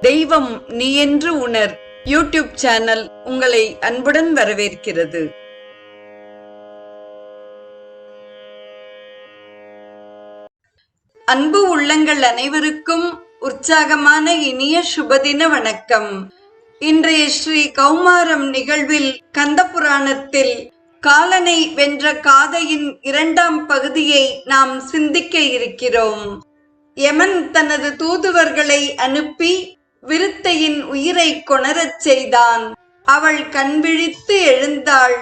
தெய்வம் நீ என்று உணர். யூடியூப் சேனல் உங்களை அன்புடன் வரவேற்கிறது. அன்பு உள்ளங்கள் அனைவருக்கும் உற்சாகமான இனிய சுபதின வணக்கம். இன்றைய ஸ்ரீ கௌமாரம் நிகழ்வில் கந்த புராணத்தில் காலனை வென்ற காதையின் இரண்டாம் பகுதியை நாம் சிந்திக்க இருக்கிறோம். யமன் தனது தூதுவர்களை அனுப்பி விருத்தையின் உயிரை கொணரச் செய்தான். அவள் கண்விழித்து எழுந்தாள்.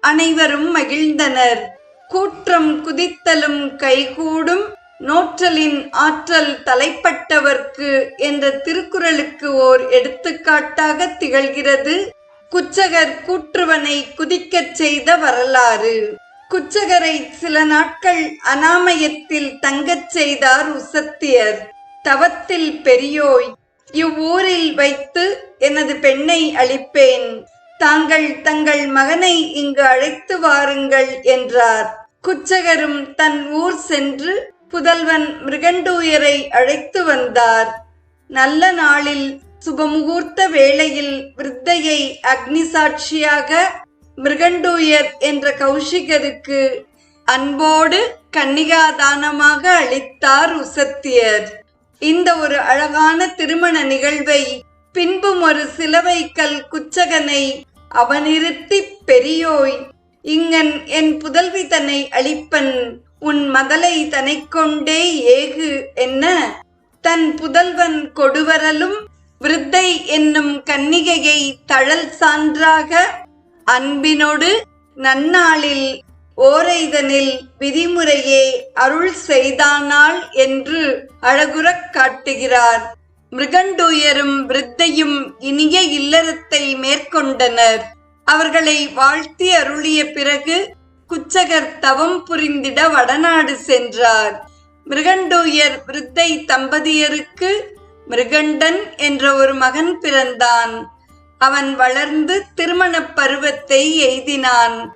அனைவரும் மகிழ்ந்தனர். கூற்றம் குதித்தலும் கைகூடும் நோற்றலின் ஆற்றல் தலைப்பட்டவர்க்கு என்ற திருக்குறளுக்கு ஓர் எடுத்துக்காட்டாக திகழ்கிறது. குச்சகர் கூற்றுவனை குதிக்கச் செய்த வரலாறு. குச்சகரை சில நாட்கள் அனாமயத்தில் தங்கச் செய்தார் உசத்தியர். தவத்தில் பெரியோய் இவ்வூரில் வைத்து எனது பெண்ணை அளிப்பேன் தாங்கள் தங்கள் மகனை இங்கு அழைத்து வாருங்கள் என்றார். குச்சகரும் தன் ஊர் சென்று புதல்வன் மிருகண்டூயரை அழைத்து வந்தார். நல்ல நாளில் சுபமுகூர்த்த வேளையில் விருத்தையை அக்னி சாட்சியாக மிருகண்டூயர் என்ற கௌஷிகருக்கு அன்போடு கன்னிகாதானமாக அளித்தார் உசத்தியர். இந்த ஒரு அழகான திருமண நிகழ்வை பின்பும் ஒரு சிலவை கல் குச்சகனை அவனிருத்தி பெரியோய் இங்கன் என் புதல்வி தன்னை அளிப்பன் உன் மதலை கொண்டே ஏகு என்ன? தன் புதல்வன் கொடுவரலும் விருத்தை என்னும் கன்னிகையை தழல் சான்றாக அன்பினோடு நன்னாளில் ஓரைதனில் விதிமுறையே அருள் செய்தானாள் என்று அழகுறக் காட்டுகிறார். மிருகண்டூயரும் விருத்தையும் இனிய இல்லறத்தை மேற்கொண்டனர். அவர்களை வாழ்த்தி அருளிய பிறகு குச்சகர் தவம் புரிந்திட வடநாடு சென்றார். மிருகண்டூயர் விருத்தை தம்பதியருக்கு மிருகண்டன் என்ற ஒரு மகன் பிறந்தான். அவன் வளர்ந்து திருமணப் பருவத்தை எய்தினான்.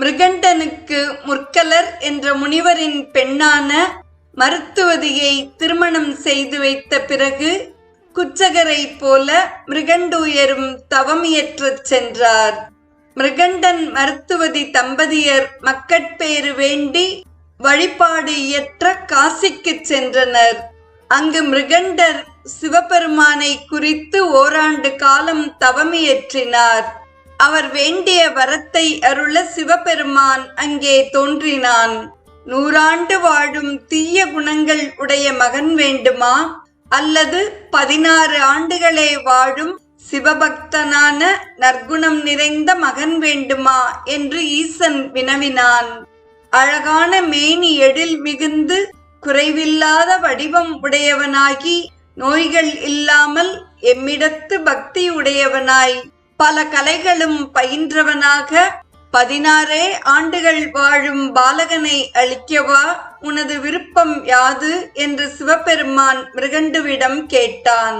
மிருகண்டனுக்கு முற்கலர் என்ற முனிவரின் பெண்ணான மருத்துவதியை திருமணம் செய்து வைத்த பிறகு குச்சகரை போல மிருகண்டூயரும் தவமியற்றச் சென்றார். மிருகண்டன் மருத்துவதி தம்பதியர் மக்கட்பேறு வேண்டி வழிபாடு இயற்ற காசிக்குச் சென்றனர். அங்கு மிருகண்டர் சிவபெருமானை குறித்து ஓராண்டு காலம் தவமியற்றினார். அவர் வேண்டிய வரத்தை அருள சிவபெருமான் அங்கே தோன்றினான். நூறாண்டு வாழும் தீய குணங்கள் உடைய மகன் வேண்டுமா? அல்லது பதினாறு ஆண்டுகளே வாழும் சிவபக்தனான நற்குணம் நிறைந்த மகன் வேண்டுமா? என்று ஈசன் வினவினான். அழகான மேனி எழில் மிகுந்து குறைவில்லாத வடிவம் உடையவனாகி நோய்கள் இல்லாமல் எம்மிடத்து பக்தி உடையவனாய். பல கலைகளும் பயின்றவனாக பதினாறே ஆண்டுகள் வாழும் பாலகனை அளிக்கவா? உனது விருப்பம் யாது? என்று சிவபெருமான் மிருகண்டுவிடம் கேட்டான்.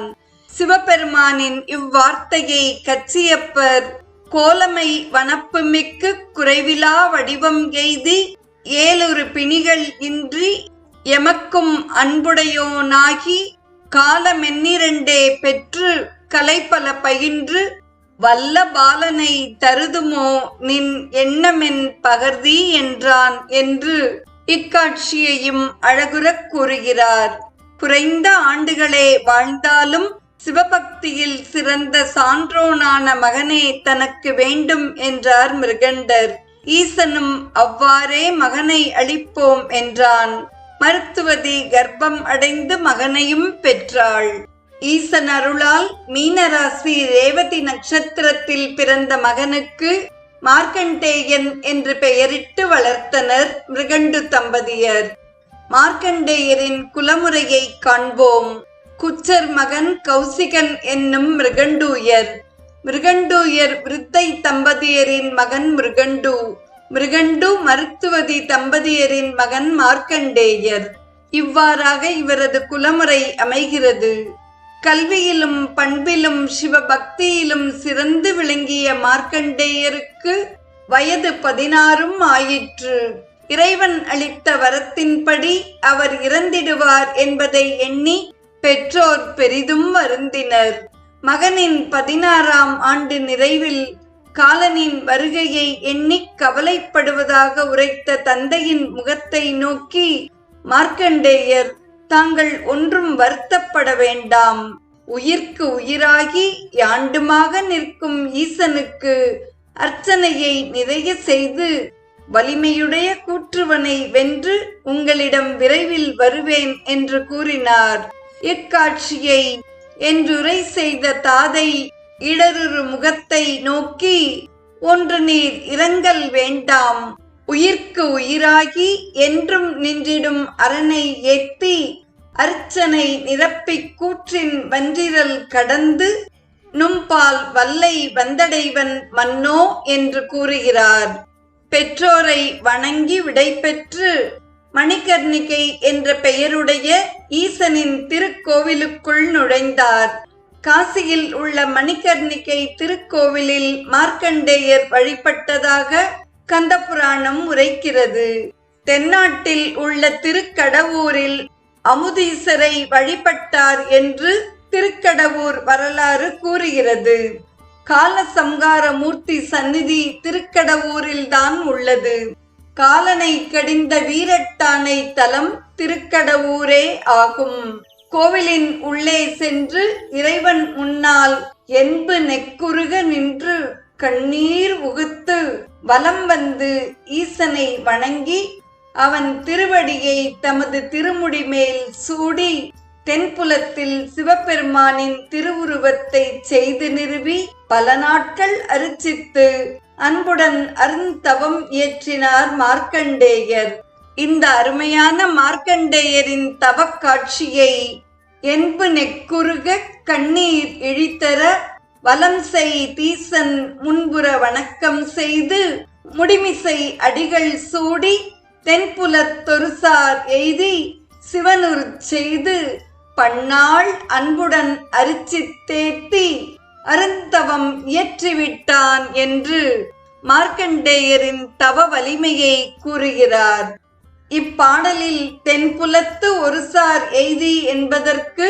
சிவபெருமானின் இவ்வார்த்தையை கச்சியப்பர் கோலமை வனப்புமிக்கு குறைவிலா வடிவம் எய்தி ஏழொரு பிணிகள் இன்றி எமக்கும் அன்புடையோனாகி காலமென்னிரண்டே பெற்று கலைப்பல பயின்று வல்ல பாலனை தருதுமோ நின் எண்ணமென் பகர்தி என்றான் என்று இக்காட்சியையும் அழகுறக் கூறுகிறார். குறைந்த ஆண்டுகளே வாழ்ந்தாலும் சிவபக்தியில் சிறந்த சான்றோனான மகனே தனக்கு வேண்டும் என்றார் மிருகண்டர். ஈசனும் அவ்வாறே மகனை அளிப்போம் என்றான். மருத்துவதி கர்ப்பம் அடைந்து மகனையும் பெற்றாள். ஈசன் அருளால் மீனராசி ரேவதி நட்சத்திரத்தில் பிறந்த மகனுக்கு மார்க்கண்டேயன் என்று பெயரிட்டு வளர்த்தனர் மிருகண்டு தம்பதியர். மார்க்கண்டேயரின் குலமுறையை காண்போம். குச்சர் மகன் கௌசிகன் என்னும் மிருகண்டூயர். மிருகண்டூயர் விருத்தை தம்பதியரின் மகன் மிருகண்டு. மிருகண்டு மருத்துவதி தம்பதியரின் மகன் மார்க்கண்டேயர். இவ்வாறாக இவரது குலமுறை அமைகிறது. கல்வியிலும் பண்பிலும் சிவபக்தியிலும் சிறந்து விளங்கிய மார்க்கண்டேயருக்கு வயது பதினாறும் ஆயிற்று. இறைவன் அளித்த வரத்தின்படி அவர் இறந்திடுவார் என்பதை எண்ணி பெற்றோர் பெரிதும் வருந்தினர். மகனின் பதினாறாம் ஆண்டு நிறைவில் காலனின் வருகையை எண்ணிக் கவலைப்படுவதாக உரைத்த தந்தையின் முகத்தை நோக்கி மார்க்கண்டேயர் தாங்கள் ஒன்றும் வருத்தப்பட வேண்டாம். உயிர்க்கு உயிராகி யாண்டுமாக நிற்கும் ஈசனுக்கு அர்ச்சனையை நிறைய செய்து வலிமையுடைய கூற்றுவனை வென்று உங்களிடம் விரைவில் வருவேன் என்று கூறினார். இக்காட்சியை என்றுரை செய்த தாதை இடருறு முகத்தை நோக்கி ஒன்று நீர் இரங்கல் வேண்டாம். உயிர்க்கு உயிராகி என்றும் நின்றிடும் அரணை ஏத்தி அர்ச்சனை நிரப்பிக் கூற்றின் வன்றிரல் கடந்து நும்பால் வல்லை வந்தடைவன் மன்னோ என்று கூறுகிறார். பெற்றோரை வணங்கி விடைபெற்று மணிகர்ணிகை என்ற பெயருடைய ஈசனின் திருக்கோவிலுக்குள் நுழைந்தார். காசியில் உள்ள மணிகர்ணிகை திருக்கோவிலில் மார்க்கண்டேயர் வழிபட்டதாக கந்தபுராணம் உரைக்கிறது. தென்னாட்டில் உள்ள திருக்கடவூரில் அமுதீசரை வழிபட்டார் என்று திருக்கடவூர் வரலாறு கூறுகிறது. காலசம்கார மூர்த்தி சந்நிதி திருக்கடவூரில் தான் உள்ளது. காலனை கடிந்த வீரட்டானை தலம் திருக்கடவூரே ஆகும். கோவிலின் உள்ளே சென்று இறைவன் முன்னால் என்பு நெக்குருக நின்று கண்ணீர் உகுத்து வலம் வந்து ஈசனை வணங்கி அவன் திருவடியை தமது திருமுடி மேல் சூடி தென்புலத்தில் சிவபெருமானின் திருவுருவத்தை செய்து நிறுவி பல நாட்கள் அரிச்சித்து அன்புடன் அருந்தவம் இயற்றினார் மார்க்கண்டேயர். இந்த அருமையான மார்க்கண்டேயரின் தவக்காட்சியை என்பு நெக்குருக கண்ணீர் இழித்தர வலம் செய் தீசன் முன்புற வணக்கம் செய்து முடிமிசை அடிகள் சூடி தென்புலத் தொருசார் எய்தி சிவனுர் செய்து பன்னாள் அன்புடன் அரிச்சித்தேத்தி அருந்தவம் இயற்றிவிட்டான் என்று மார்க்கண்டேயரின் தவ வலிமையை கூறுகிறார். இப்பாடலில் தென்புலத்து ஒருசார் எய்தி என்பதற்கு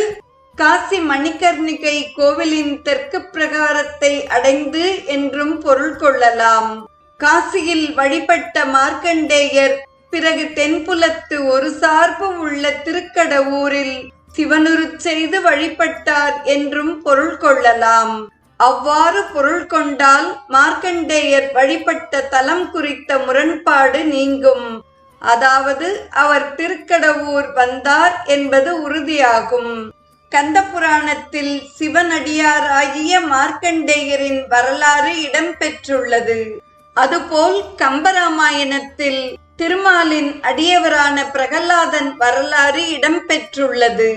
காசி மணிகர்ணிகை கோவிலின் தெற்கு பிரகாரத்தை அடைந்து என்றும் பொருள் கொள்ளலாம். காசியில் வழிபட்ட மார்க்கண்டேயர் பிறகு தென்புலத்து ஒரு சார்பு உள்ள திருக்கடவூரில் சிவனுரு செய்து வழிபட்டார் என்றும் பொருள் கொள்ளலாம். அவ்வாறு பொருள் கொண்டால் மார்க்கண்டேயர் வழிபட்ட தலம் குறித்த முரண்பாடு நீங்கும். அதாவது அவர் திருக்கடவூர் வந்தார் என்பது உறுதியாகும். கந்த புராணத்தில் சிவனடியாராகிய மார்க்கண்டேயரின் வரலாறு இடம்பெற்றுள்ளது. அதுபோல் கம்பராமாயணத்தில் திருமாலின் அடியவரான பிரகலாதன் வரலாறு இடம்பெற்றுள்ளது.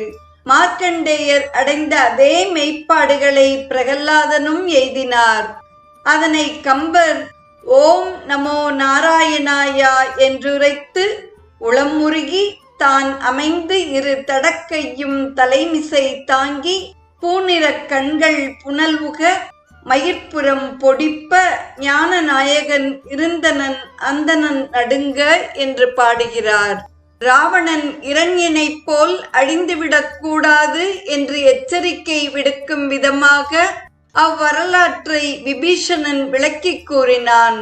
மார்க்கண்டேயர் அடைந்த அதே மெய்ப்பாடுகளை பிரகல்லாதனும் எய்தினார். அதனை கம்பர் ஓம் நமோ நாராயணாயா என்றுரைத்து உளமுருகி தான் அமைந்து இரு தடக்கையும் தலைமிசை தாங்கி பூநிறக் கண்கள் புனல்வுக மயிர்ப்புறம் பொடிப்ப ஞான நாயகன் இருந்தனன் அந்தனன் நடுங்க என்று பாடுகிறார். ராவணன் இரண்யனைப் போல் அழிந்துவிடக் கூடாது என்று எச்சரிக்கை விடுக்கும் விதமாக அவ்வரலாற்றை விபீஷணன் விளக்கிக் கூறினான்.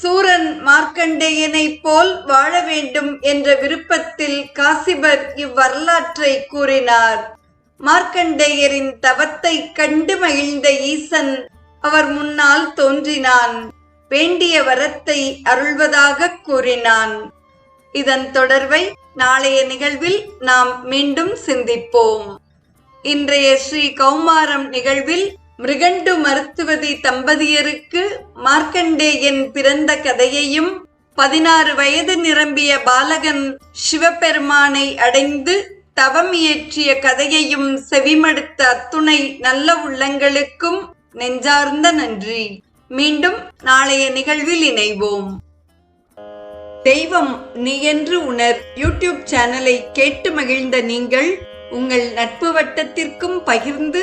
சூரன் மார்க்கண்டேயனைப் போல் வாழ வேண்டும் என்ற விருப்பத்தில் காசிபர் இவ்வரலாற்றை கூறினார். மார்க்கண்டேயரின் தவத்தை கண்டு மகிழ்ந்த ஈசன் அவர் முன்னால் தோன்றினான். வேண்டிய வரத்தை அருள்வதாக கூறினான். இதன் தொடர்பை நாளைய நிகழ்வில் நாம் மீண்டும் சிந்திப்போம். இன்றைய ஸ்ரீ கௌமாரம் நிகழ்வில் மிருகண்டு மருத்துவதி தம்பதியருக்கு மார்க்கண்டேயன் பிறந்த கதையையும் பதினாறு வயது நிரம்பிய பாலகன் சிவபெருமானை அடைந்து தவம் இயற்றிய கதையையும் செவிமடுத்த அத்துணை நல்ல உள்ளங்களுக்கும் நெஞ்சார்ந்த நன்றி. மீண்டும் நாளைய நிகழ்வில் இணைவோம். தெய்வம் நீ என்று உணர் யூடியூப் சேனலை கேட்டு மகிழ்ந்த நீங்கள் உங்கள் நட்பு வட்டத்திற்கும் பகிர்ந்து